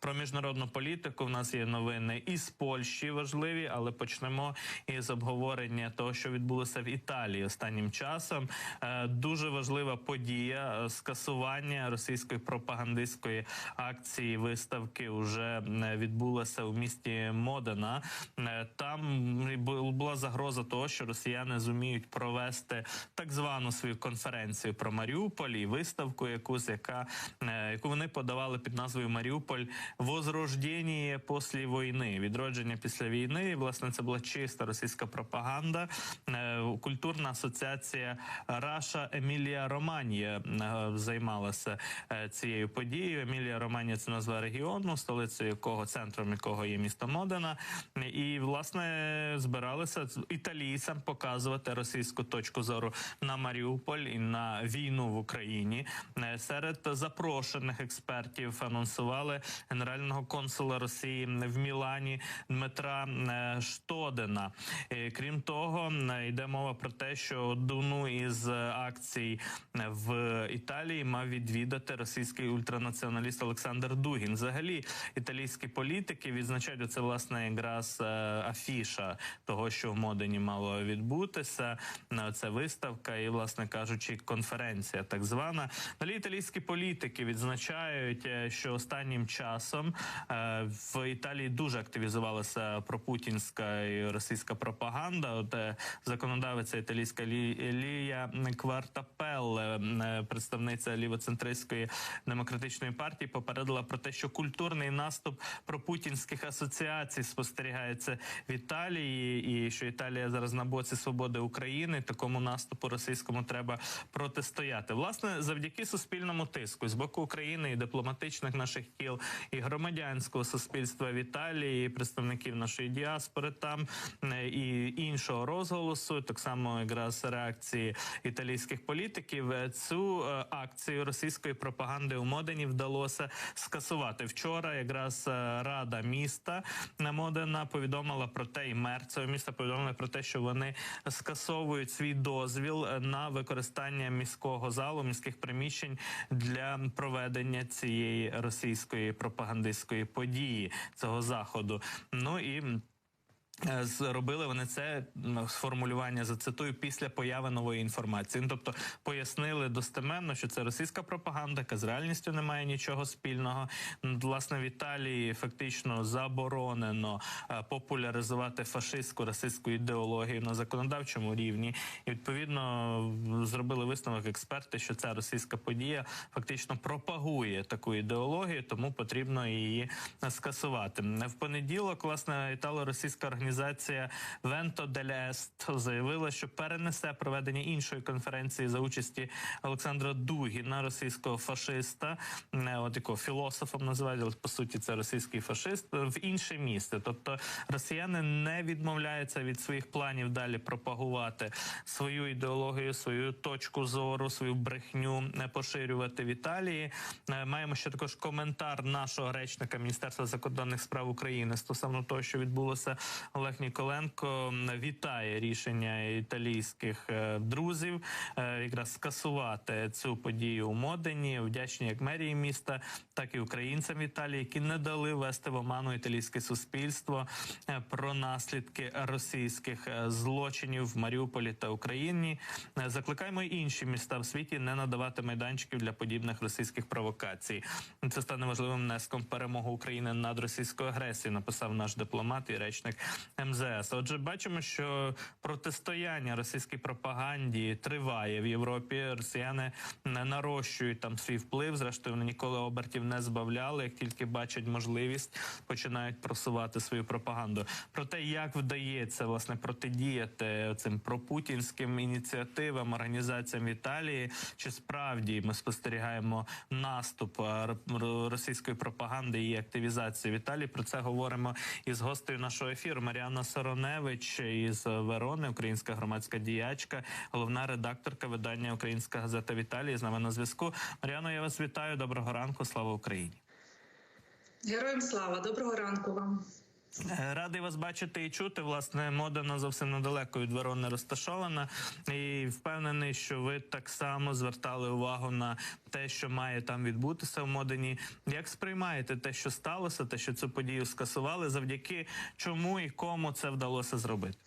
Про міжнародну політику в нас є новини із Польщі важливі, але почнемо із обговорення того, що відбулося в Італії останнім часом. Е, Дуже важлива подія е, скасування російської пропагандистської акції виставки вже е, відбулася у місті Модена. Там бу- була загроза того, що росіяни зуміють провести так звану свою конференцію про Маріуполь і виставку, якусь яка яку вони подавали під назвою Маріуполь Возрождення після війни, відродження після війни. Власне, це була чиста російська пропаганда. Е, Культурна асоціація Раша Емілія Романія е, займалася е, цією подією. Емілія Романія це назва регіону, столицею якого центром якого є місто Модена. І власне збиралися італійцям показувати російську точку зору на Маріуполь і на війну в Україні. Серед запрошених експертів анонсували генерального консула Росії в Мілані Дмитра е, Штодена. Е, Крім того, е, йде мова про те, що одну із акцій в Італії мав відвідати російський ультранаціоналіст Олександр Дугін. Взагалі, італійські політики відзначають це власне якраз афіша того, що в Модені мало відбутися. Е, Це виставка і, власне кажучи, конференція, так звана. Далі італійські політики відзначають, що останнім часом е, в Італії дуже активізувалася пропутінська і російська пропаганда. От е, законодавиця італійська Лі- Лія Квартапелле, е, представниця лівоцентристської демократичної партії, попередила про те, що культурний наступ пропутінських асоціацій спостерігається в Італії, і що Італія зараз на боці свободи України. Такому наступу російському треба протистояти. Власне, завдяки суспільному тиску з боку України і дипломатичних наших кіл, і громадянського суспільства в Італії, і представників нашої діаспори там е, і іншого розголосу, так само якраз реакції італійських політиків. е, Цю е, акцію російської пропаганди у Модені вдалося скасувати вчора. Якраз рада міста на Модена повідомила про те, і мер цього міста повідомили про те, що вони скасовують свій дозвіл на використання міського залу, міських приміщень для проведення цієї російської пропагандистської події цього заходу. Ну і Зробили вони це сформулювання зацитую після появи нової інформації. Ну, тобто пояснили достеменно, що це російська пропаганда, яка з реальністю не має нічого спільного. Власне, в Італії фактично заборонено е, популяризувати фашистську расистську ідеологію на законодавчому рівні. І відповідно зробили висновок експерти, що ця російська подія фактично пропагує таку ідеологію, тому потрібно її е, скасувати. В понеділок, власне, італо-російська організація Венто дель Ест заявила, що перенесе проведення іншої конференції за участі Олександра Дугіна, російського фашиста, е, от якого філософом називають, але по суті це російський фашист, в інше місце. Тобто росіяни не відмовляються від своїх планів далі пропагувати свою ідеологію, свою точку зору, свою брехню не поширювати в Італії. Е, Маємо ще також коментар нашого речника Міністерства закордонних справ України стосовно того, що відбулося. Олег Ніколенко вітає рішення італійських е, друзів е, якраз скасувати цю подію у Модені. Вдячні як мерії міста, так і українцям Італії, які не дали вести в оману італійське суспільство е, про наслідки російських злочинів в Маріуполі та Україні. Закликаємо інші міста в світі не надавати майданчиків для подібних російських провокацій. Це стане важливим внеском в перемогу України над російською агресією. Написав наш дипломат і речник МЗС. Отже, бачимо, що протистояння російській пропаганді триває в Європі. Росіяни не нарощують там свій вплив. Зрештою, вони ніколи обертів не збавляли. Як тільки бачать можливість, починають просувати свою пропаганду. Про те, як вдається власне протидіяти цим пропутінським ініціативам, організаціям в Італії, чи справді ми спостерігаємо наступ р- російської пропаганди і активізації в Італії. Про це говоримо із гостею нашого ефіру Маріана Сороневич із Верони, українська громадська діячка, головна редакторка видання Українська газета Віталії З нами на зв'язку. Маріано, я вас вітаю. Доброго ранку. Слава Україні. Героям слава, доброго ранку вам. Е, Радий вас бачити і чути. Власне, Модена зовсім недалеко від Верони розташована, і впевнений, що ви так само звертали увагу на те, що має там відбутися в Модені. Як сприймаєте те, що сталося, те, що цю подію скасували, завдяки чому і кому це вдалося зробити?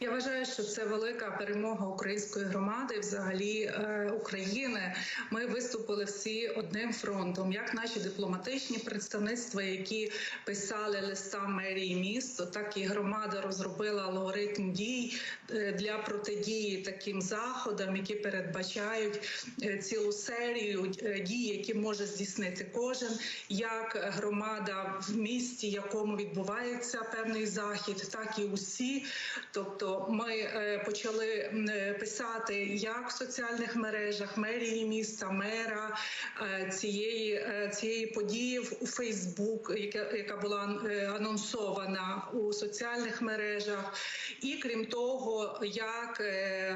Я вважаю, що це велика перемога української громади, взагалі е, України. Ми виступили всі одним фронтом, як наші дипломатичні представництва, які писали листа мерії місто, так і громада розробила алгоритм дій е, для протидії таким заходам, які передбачають е, цілу серію дій, які може здійснити кожен, як громада в місті, якому відбувається певний захід, так і усі. Тобто, ми е, почали е, писати як в соціальних мережах мерії міста, мера е, цієї цієї події у Фейсбук, яка, була анонсована у соціальних мережах, і крім того, як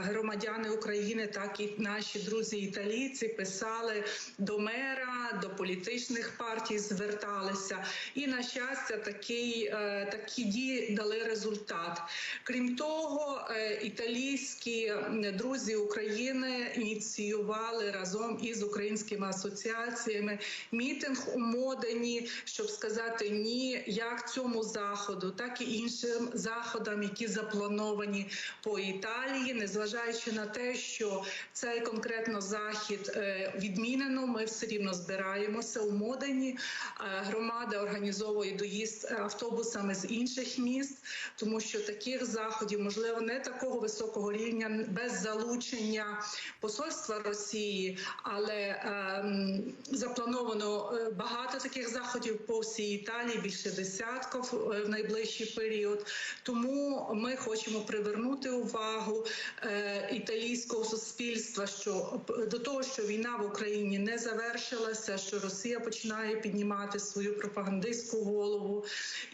громадяни України, так і наші друзі італійці писали до мера, до політичних партій, зверталися. І на щастя, такий, е, такі дії дали результат. Крім того, е, італійські друзі України ініціювали разом із українськими асоціаціями мітинг у Модені, щоб сказати ні як цьому заходу, так і іншим заходам, які заплановані по Італії, незважаючи на те, що цей конкретно захід е, відмінено. Ми все рівно збираємося у Модені. Е, Громада організовує доїзд автобусами з інших міст, тому що таких заходів можливо не такого високого рівня без залучення посольства Росії, але ем, заплановано е, багато таких заходів по всій Італії, більше десятка в е, найближчий період. Тому ми хочемо привернути увагу е, італійського суспільства, що до того, що війна в Україні не завершилася, що Росія починає піднімати свою пропагандистську голову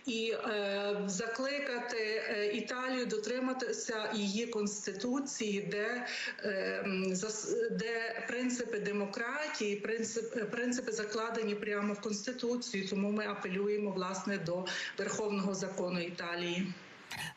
і е, закликати е, Італію дотриматися її конституції, де, е, де принципи демократії, принцип, принципи закладені прямо в конституцію. Тому ми апелюємо власне до Верховного закону Італії.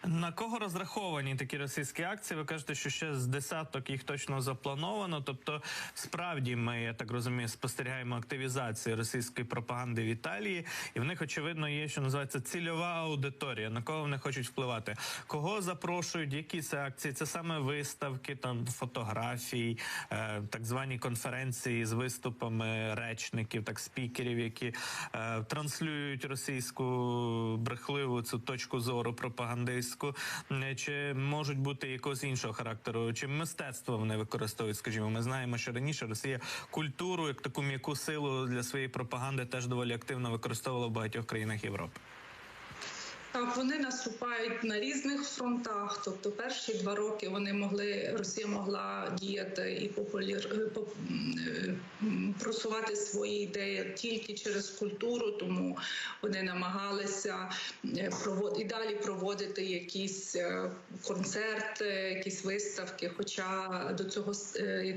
На кого розраховані такі російські акції? Ви кажете, що ще з десяток їх точно заплановано. Тобто, справді, ми я так розумію, спостерігаємо активізацію російської пропаганди в Італії, і в них очевидно є, що називається цільова аудиторія. На кого вони хочуть впливати? Кого запрошують? Які це акції? Це саме виставки, там фотографій, е, так звані конференції з виступами речників, так спікерів, які е, транслюють російську брехливу цю точку зору пропагандистську, чи можуть бути якогось іншого характеру, чи мистецтво вони використовують? Скажімо, ми знаємо, що раніше Росія культуру як таку м'яку силу для своєї пропаганди теж доволі активно використовувала в багатьох країнах Європи. Вони наступають на різних фронтах. Тобто, перші два роки вони могли Росія могла діяти і популір е, е, просувати свої ідеї тільки через культуру, тому вони намагалися е, провод і далі проводити якісь концерти, якісь виставки. Хоча до цього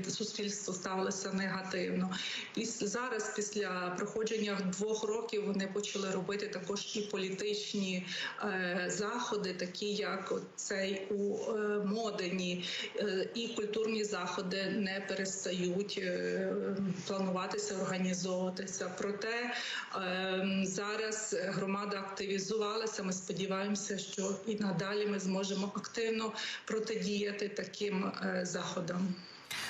суспільство ставилося негативно. Після зараз, після проходження двох років, вони почали робити також і політичні заходи, такі як цей у е, Модені, е, і культурні заходи не перестають е, плануватися, організовуватися. Проте е, зараз громада активізувалася. Ми сподіваємося, що і надалі ми зможемо активно протидіяти таким е, заходам.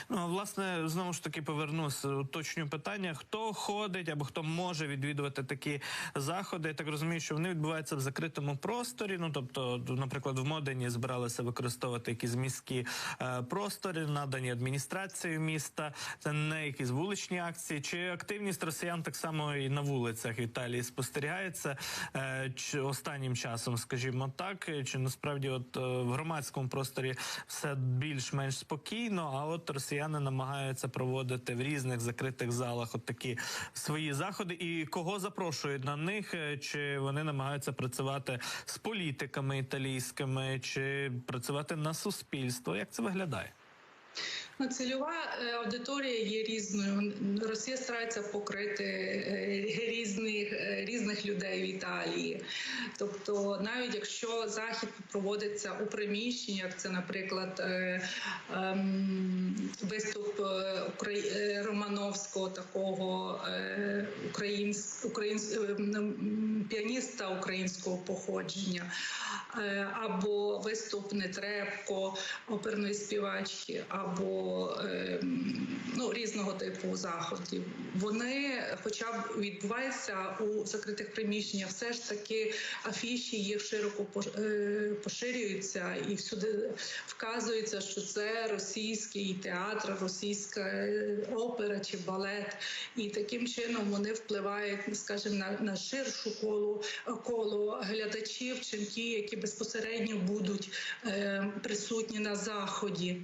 Ну, а, власне, знову ж таки повернусь, уточню питання: хто ходить або хто може відвідувати такі заходи? Я так розумію, що вони відбуваються в закритому просторі. Ну тобто, наприклад, в Модені збиралися використовувати якісь міські е, простори, надані адміністрацією міста. Це не якісь вуличні акції. Чи активність росіян так само і на вулицях Італії спостерігається е, чи останнім часом, скажімо так, чи насправді, от е, в громадському просторі все більш-менш спокійно, а от росіяни намагаються проводити в різних закритих залах от такі свої заходи. І кого запрошують на них? Е, Чи вони намагаються працювати з політиками італійськими, чи працювати на суспільство? Як це виглядає? Ну, Цільова е, аудиторія є різною. Росія старається покрити е, різних, е, різних людей в Італії. Тобто, навіть якщо захід проводиться у приміщеннях, це, наприклад, ем, виступ Романовського такого українсь, піаніста українського походження, або виступ Нетребко, оперної співачки, або е, ну, різного типу заходів. Вони, хоча б відбуваються у закритих приміщеннях, все ж таки афіші їх широко е, поширюються і всюди вказується, що це російський театр, російська е, опера чи балет. І таким чином вони впливають, скажімо, на, на ширшу коло, коло глядачів, чим ті, які безпосередньо будуть е, присутні на заході.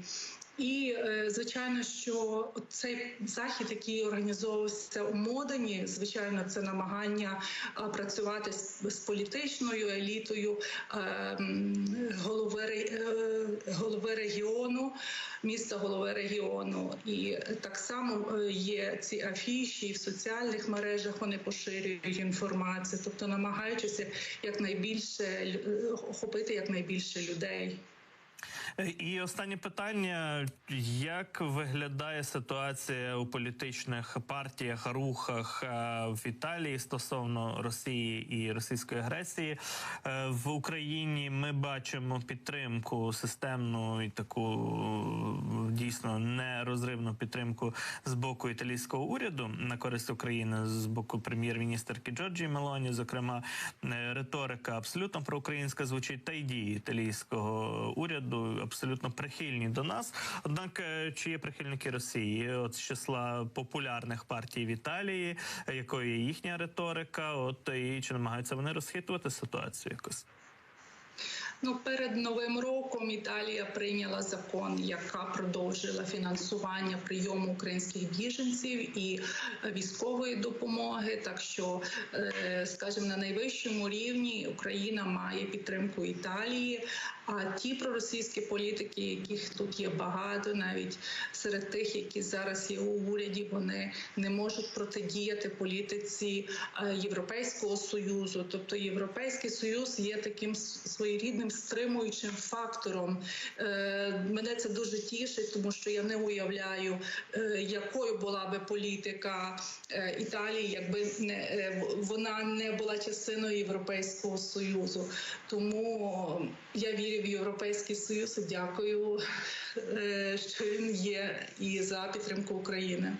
І е, звичайно, що цей захід, який організовувався у Модені, звичайно, це намагання е, працювати з, політичною елітою е, голови, голови регіону, міста голови регіону. І так само є ці афіші в соціальних мережах. Вони поширюють інформацію, тобто намагаючись якнайбільше охопити якнайбільше людей. І останнє питання: як виглядає ситуація у політичних партіях, рухах е, в Італії стосовно Росії і російської агресії Е, в Україні? Ми бачимо підтримку системну і таку дійсно нерозривну підтримку з боку італійського уряду на користь України з боку прем'єр-міністерки Джорджії Мелоні. Зокрема, е, риторика абсолютно проукраїнська звучить, та й дії італійського уряду абсолютно прихильні до нас. Однак, е, чи є прихильники Росії? От з числа популярних партій в Італії, е, якою є їхня риторика? От і чи намагаються вони розхитувати ситуацію якось? Ну, перед новим роком Італія прийняла закон, яка продовжила фінансування прийому українських біженців і е, військової допомоги. Так що, е, скажімо, на найвищому рівні Україна має підтримку Італії. А ті проросійські політики, яких тут є багато, навіть серед тих, які зараз є у уряді, вони не можуть протидіяти політиці е, Європейського союзу. Тобто Європейський союз є таким своєрідним стримуючим фактором. Е, Мене це дуже тішить, тому що я не уявляю, е, якою була би політика Італії, якби не вона не була частиною Європейського союзу. Тому я вірю в Європейський Союз. Дякую, е, що він є, і за підтримку України.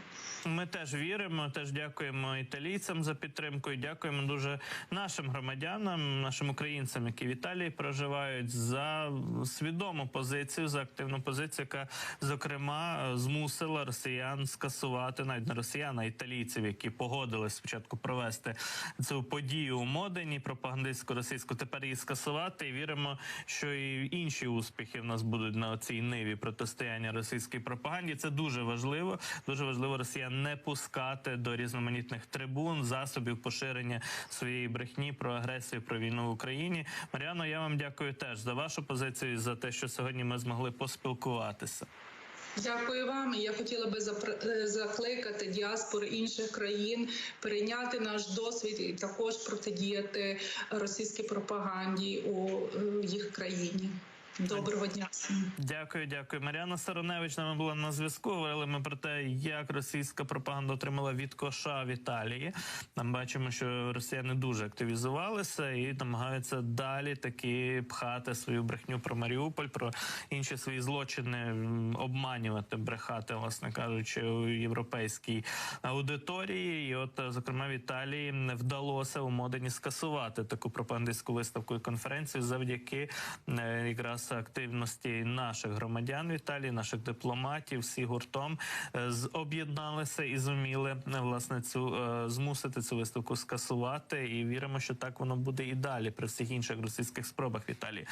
Ми теж віримо, теж дякуємо італійцям за підтримку. і Дякуємо дуже нашим громадянам, нашим українцям, які в Італії проживають, за свідому позицію, за активну позицію, яка зокрема змусила росіян скасувати навіть не росіян, а італійців, які погодились спочатку провести цю подію у Модені, пропагандистську російську. Тепер її скасувати. І віримо, що і інші успіхи в нас будуть на цій ниві протистояння російській пропаганді. Це дуже важливо. Дуже важливо росіян не пускати до різноманітних трибун, засобів поширення своєї брехні про агресію, про війну в Україні. Маріано, я вам дякую теж за вашу позицію за те, що сьогодні ми змогли поспілкуватися. Дякую вам. Я хотіла би е, закликати діаспори інших країн перейняти наш досвід і також протидіяти російській пропаганді у е, їх країні. Доброго дня. Дякую, дякую. Мар'яна Сароневич нами була на зв'язку. Говорили ми про те, як російська пропаганда отримала від коша в Італії. Там бачимо, що росіяни дуже активізувалися і намагаються далі таки пхати свою брехню про Маріуполь, про інші свої злочини, обманювати, брехати, власне кажучи, у європейській аудиторії. І от, зокрема, в Італії не вдалося у Модені скасувати таку пропагандистську виставку і конференцію завдяки е, якраз активності наших громадян в Італії, наших дипломатів, всі гуртом е, об'єдналися і зуміли е, власне цю е, змусити цю виставку скасувати. І віримо, що так воно буде і далі при всіх інших російських спробах в Італії.